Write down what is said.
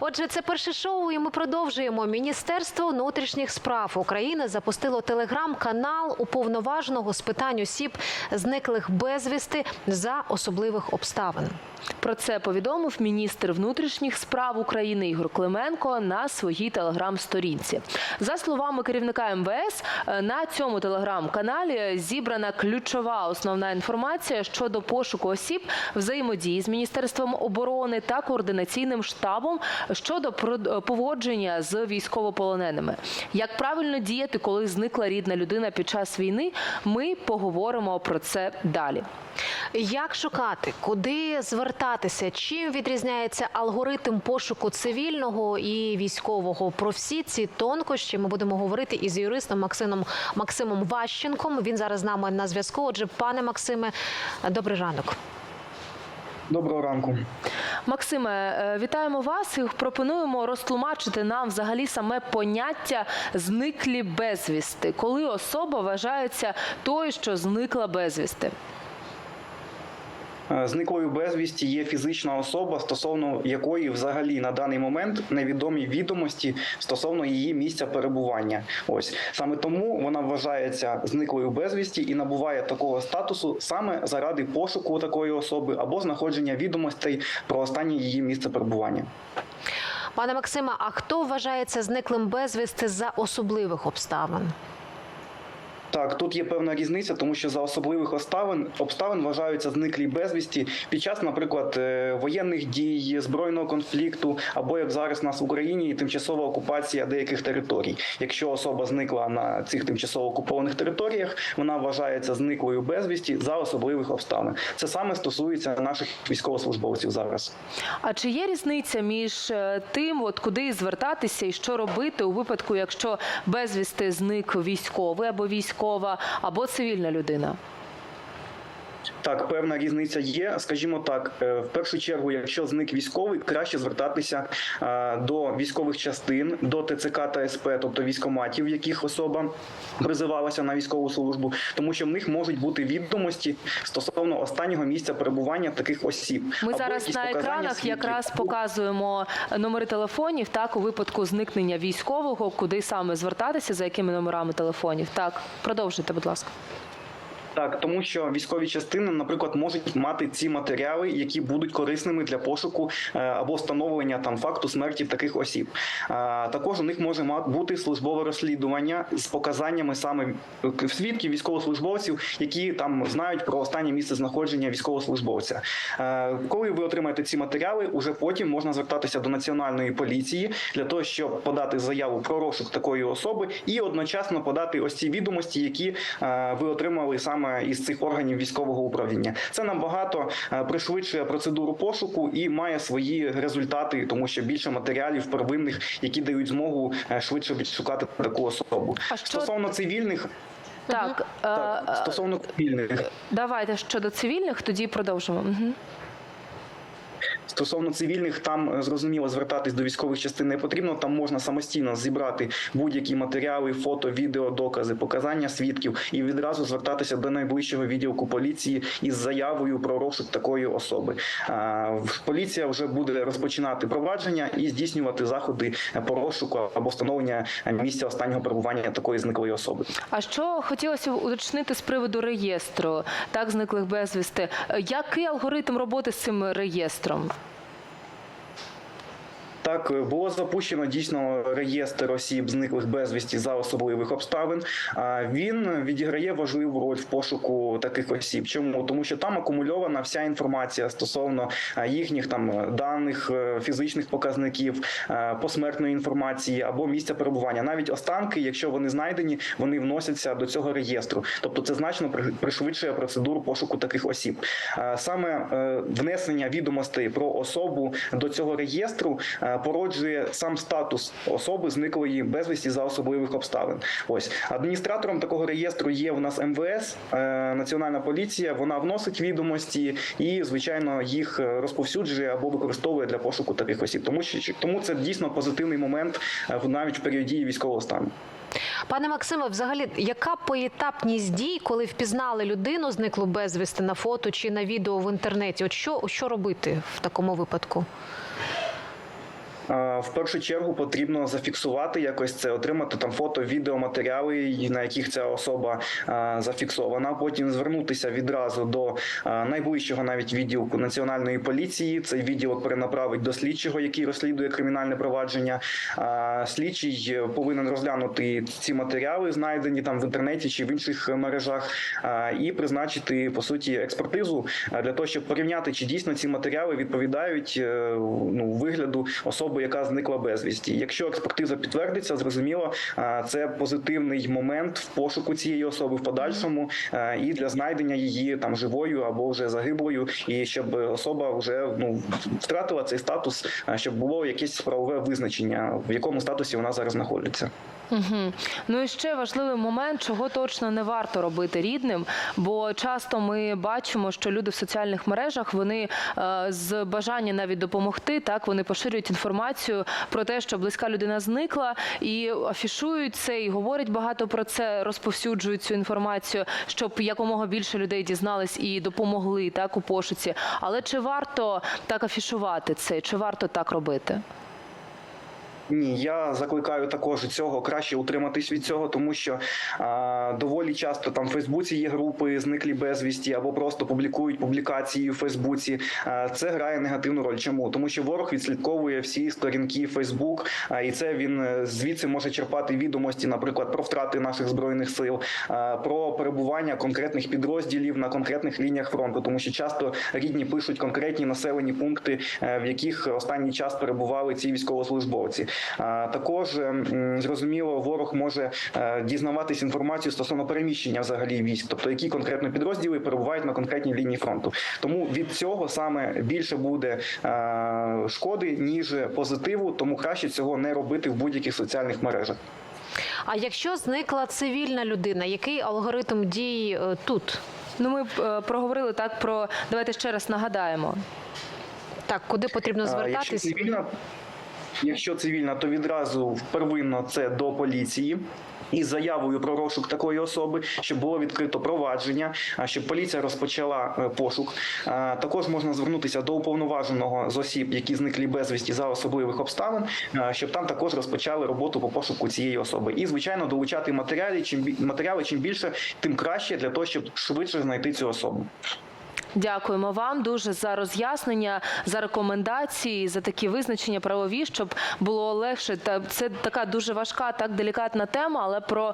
Отже, це перше шоу, і ми продовжуємо. Міністерство внутрішніх справ України запустило телеграм-канал уповноваженого з питань осіб, зниклих безвісти за особливих обставин. Про це повідомив міністр внутрішніх справ України Ігор Клименко на своїй телеграм-сторінці. За словами керівника МВС, на цьому телеграм-каналі зібрана ключова основна інформація щодо пошуку осіб, взаємодії з міністерством оборони та координаційним штабом щодо поводження з військовополоненими. Як правильно діяти, коли зникла рідна людина під час війни? Ми поговоримо про це далі. Як шукати, куди звертатися? Чим відрізняється алгоритм пошуку цивільного і військового? Про всі ці тонкощі ми будемо говорити із юристом Максимом Максимом Ващенком. Він зараз з нами на зв'язку. Отже, пане Максиме, добрий ранок. Доброго ранку. Максиме, е, вітаємо вас і пропонуємо розтлумачити нам взагалі саме поняття зниклі безвісти, коли особа вважається тою, що зникла безвісти. Е, Зниклою безвісті є фізична особа, стосовно якої взагалі на даний момент невідомі відомості стосовно її місця перебування. Ось саме тому вона вважається зниклою безвісті і набуває такого статусу саме заради пошуку такої особи або знаходження відомостей про останнє її місце перебування. Пане Максиме, а хто вважається зниклим безвісти за особливих обставин? Так, тут є певна різниця, тому що за особливих обставин обставин вважаються зниклі безвісті під час, наприклад, е, воєнних дій, збройного конфлікту, або як зараз у нас в Україні тимчасова окупація деяких територій. Якщо особа зникла на цих тимчасово окупованих територіях, вона вважається зниклою безвісті за особливих обставин. Це саме стосується наших військовослужбовців зараз. А чи є різниця між е, тим, от куди звертатися і що робити у випадку, якщо безвісти зник військовий або військова, або цивільна людина? Так, певна різниця є. Скажімо так, е, в першу чергу, якщо зник військовий, краще звертатися до військових частин, до ТЦК та СП, тобто військоматів, в яких особа призивалася на військову службу, тому що в них можуть бути відомості стосовно останнього місця перебування таких осіб. Ми Або зараз на екранах свідків. якраз показуємо номери телефонів. Так, у випадку зникнення військового, куди саме звертатися, за якими номерами телефонів. Так, продовжуйте, будь ласка. Так, тому що військові частини, наприклад, можуть мати ці матеріали, які будуть корисними для пошуку е, або встановлення там факту смерті таких осіб. Е, Також у них може бути службове розслідування з показаннями саме свідків військовослужбовців, які там знають про останнє місце знаходження військовослужбовця. Е, Коли ви отримаєте ці матеріали, уже потім можна звертатися до національної поліції для того, щоб подати заяву про розшук такої особи і одночасно подати ось ці відомості, які ви отримали саме із цих органів військового управління. Це набагато е, пришвидшує процедуру пошуку і має свої результати, тому що більше матеріалів первинних, які дають змогу е, швидше відшукати таку особу. А що- Стосовно цивільних, Так, так, е, стосовно цивільних. давайте щодо цивільних, тоді продовжимо. Угу. Стосовно цивільних, там е, зрозуміло звертатись до військових частин не потрібно. Там можна самостійно зібрати будь-які матеріали, фото, відео, докази, показання свідків і відразу звертатися до найближчого відділку поліції із заявою про розшук такої особи. А, Поліція вже буде розпочинати провадження і здійснювати заходи е, по розшуку або встановлення е, місця останнього перебування такої зниклої особи. А що хотілося уточнити з приводу реєстру так зниклих безвісти? Е, Який алгоритм роботи з цим реєстром? Так, е, було запущено дійсно реєстр осіб, зниклих безвісті за особливих обставин. Він відіграє важливу роль в пошуку таких осіб. Чому тому, що там акумульована вся інформація стосовно е, їхніх там даних, е, фізичних показників, е, посмертної інформації або місця перебування. Навіть останки, якщо вони знайдені, вони вносяться до цього реєстру. Тобто, це значно пришвидшує процедуру пошуку таких осіб. Е, Саме е, внесення відомостей про особу до цього реєстру е, породжує сам статус особи зниклої безвісті за особливих обставин. Ось адміністратором такого реєстру є у нас МВС, е, Національна поліція. Вона вносить відомості і, звичайно, їх е, розповсюджує або використовує для пошуку таких осіб. Тому що тому це дійсно позитивний момент е, в- навіть в період дії військового стану. Пане Максиме, взагалі, яка поетапність дій, коли впізнали людину, зниклу безвісти на фото чи на відео в інтернеті? От що, що робити в такому випадку? В першу чергу потрібно зафіксувати якось це, отримати там фото, відеоматеріали, на яких ця особа зафіксована. Потім звернутися відразу до найближчого навіть відділку національної поліції. Цей відділок перенаправить до слідчого, який розслідує кримінальне провадження. Слідчий е, повинен розглянути ці матеріали, знайдені там в інтернеті чи в інших мережах, і призначити по суті експертизу для того, щоб порівняти, чи дійсно ці матеріали відповідають е, ну вигляду особи, яка зникла безвісті. Якщо експертиза підтвердиться, зрозуміло, це позитивний момент в пошуку цієї особи в подальшому і для знайдення її там живою або вже загиблою, і щоб особа вже ну втратила цей статус, щоб було якесь правове визначення, в якому статусі вона зараз знаходиться. Угу. Ну і ще важливий момент, чого точно не варто робити рідним, бо часто ми бачимо, що люди в соціальних мережах вони е, з бажання навіть допомогти, так вони поширюють інформацію про те, що близька людина зникла, і афішують це, і говорять багато про це, розповсюджують цю інформацію, щоб якомога більше людей дізнались і допомогли так у пошуці. Але чи варто так афішувати це? Чи варто так робити? Ні, я закликаю також цього краще утриматись від цього, тому що а, доволі часто там в Фейсбуці є групи зниклі безвісті або просто публікують публікації в Фейсбуці. А, це грає негативну роль. Чому? Тому що ворог відслідковує всі сторінки Фейсбук, а, і це він е, звідси може черпати відомості, наприклад, про втрати наших збройних сил, а, про перебування конкретних підрозділів на конкретних лініях фронту, тому що часто рідні пишуть конкретні населені пункти, е, в яких останній час перебували ці військовослужбовці. Також зрозуміло, ворог може е, дізнаватись інформацію стосовно переміщення взагалі військ, тобто які конкретно підрозділи перебувають на конкретній лінії фронту. Тому від цього саме більше буде е, шкоди ніж позитиву, тому краще цього не робити в будь-яких соціальних мережах. А якщо зникла цивільна людина, який алгоритм дій е, тут? Ну, ми проговорили так про давайте ще раз нагадаємо. Так, куди потрібно А, Якщо цивільна, якщо цивільна, то відразу первинно це до поліції. Із заявою про розшук такої особи, щоб було відкрито провадження, щоб поліція розпочала е, пошук. Також можна звернутися до уповноваженого з осіб, які зниклі безвісті за особливих обставин, щоб там також розпочали роботу по пошуку цієї особи. І звичайно долучати матеріали. Чим матеріали, чим більше, тим краще для того, щоб швидше знайти цю особу. Дякуємо вам дуже за роз'яснення, за рекомендації, за такі визначення правові, щоб було легше. Та це така дуже важка, так делікатна тема, але про